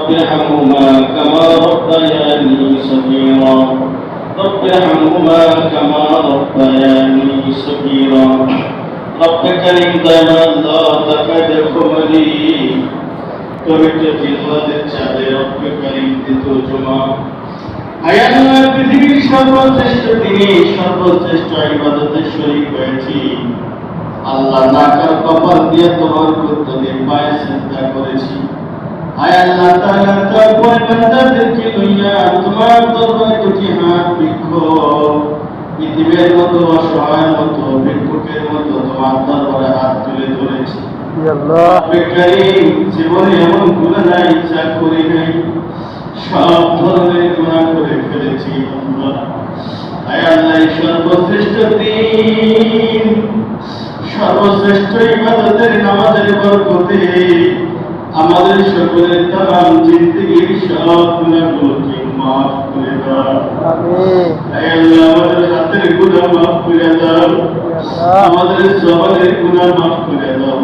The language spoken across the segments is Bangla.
رب ارحمهما كما ربياني صغيرا رب ارحمهما كما ربياني صغيرا رب كريم دائما الله تكاد خمري পবিত্র জিলওয়াদের চাঁদে রব্বে করিম দ্বিতীয় জমা আয়াল্লাহ পৃথিবীর সর্বশ্রেষ্ঠ তিনি সর্বশ্রেষ্ঠ ইবাদতের শরীক হয়েছি আল্লাহ নাকার কপাল দিয়ে তোমার কুত্তদের পায়ে চিন্তা করেছি আয় আল্লাহ তাআলা তারপরে বান্দাদেরকে লইয়া তোমার দরবারে দুটি হাত বৃক্ষ। পৃথিবীর মতো অসহায় মতো ভিক্ষুকের মতো তোমার দরবারে হাত তুলে ধরেছি। জীবনে এমন গুণা নাই ইচ্ছা করি নাই। সব ধরনের গুণা করে ফেলেছি আয় আল্লাহ সর্বশ্রেষ্ঠ দিন সর্বশ্রেষ্ঠ ইবাদতের নামাজের বরকতে আমাদের সকলের তাম জিন্দগির সব গুণাগুলোকে মাফ করে দাও। আল্লাহ আমাদের হাতের গুণা মাফ করে দাও। আমাদের জবানের গুণা মাফ করে দাও।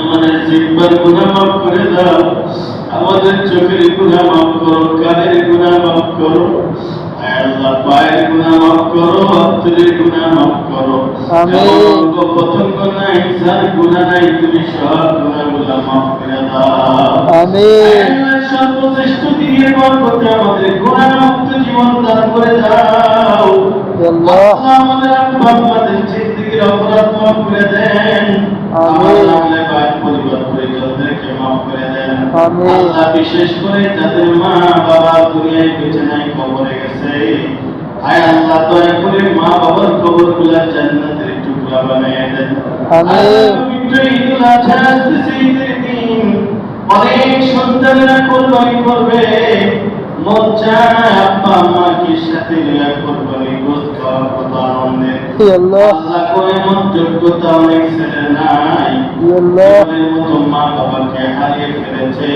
আমাদের জিব্বার গুণা মাফ করে দাও। আমাদের চোখের গুণা মাফ করো কানের গুণা মাফ করো। আল্লাহ পায়ের গুণা মাফ করো অন্তরের গুণা মাফ করো। প্রত্যঙ্গ নাই যার গুণা নাই তুমি সব গুণাগুলা আমিন। সর্বশ্রেষ্ঠ দিনের বরকতে আমাদের গুণামুক্ত জীবন দান করে দাও। আল্লাহ। আল্লাহ আমাদের আব্বা আম্মাদের জিন্দেগির অপরাধ মাফ করে দেন। আমিন। আমলে ভাই পরিবার পরিজনদেরকে মাফ করে দেন। আমিন। আল্লাহ বিশেষ করে যাদের মা বাবা দুনিয়ায় বেঁচে নাই কবরে গেছে। আয় আল্লাহ দয়া করে মা বাবার কবরগুলা জান্নাতের টুকরা বানিয়ে দেন। আমিন। পবিত্র ঈদুল আজহা দিন। অনেক সন্তানেরা কোরবানি করবে। মন চায় আব্বা আম্মাকে সাথে নিয়ে কোরবানি গোস্ত খাওয়ার কত আনন্দের আল্লাহ। আল্লাহ কো যোগ্যতা অনেক ছেলে নাই। মতো মা বাবাকে হারিয়ে ফেলেছে।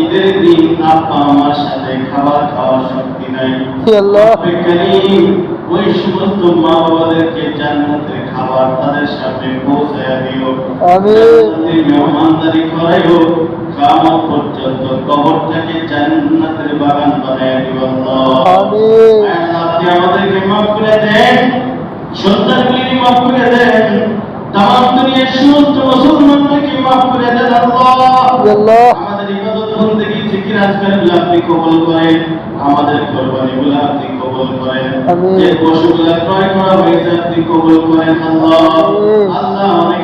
ঈদের দিন আব্বা আমার সাথে খাবার খাওয়ার শক্তি নাই। ওই সমস্ত মা বাবাদেরকে জান্নাতের খাবার তাদের সামনে পৌঁছায়া দিও। মেহমানদারি করাইও। কিয়ামত পর্যন্ত কবরটাকে জান্নাতের বাগান বানায় দিও আল্লাহ। আমিন। আল্লাহ, আপনি আমাদেরকে মাফ করে দেন সন্তানগুলিকে মাফ করে দেন তাম দুনিয়ার সমস্ত মুসলমানদেরকে মাফ করে দেন আল্লাহ। আল্লাহ। আমাদের ইবাদত বন্দেগী জিকির আজকারগুলো আপনি কবুল করেন আমাদের কোরবানিগুলো আপনি কবুল করেন। যে পশুগুলো ক্রয় করা হয়েছে আপনি কবুল করেন আল্লাহ। আল্লাহ অনেক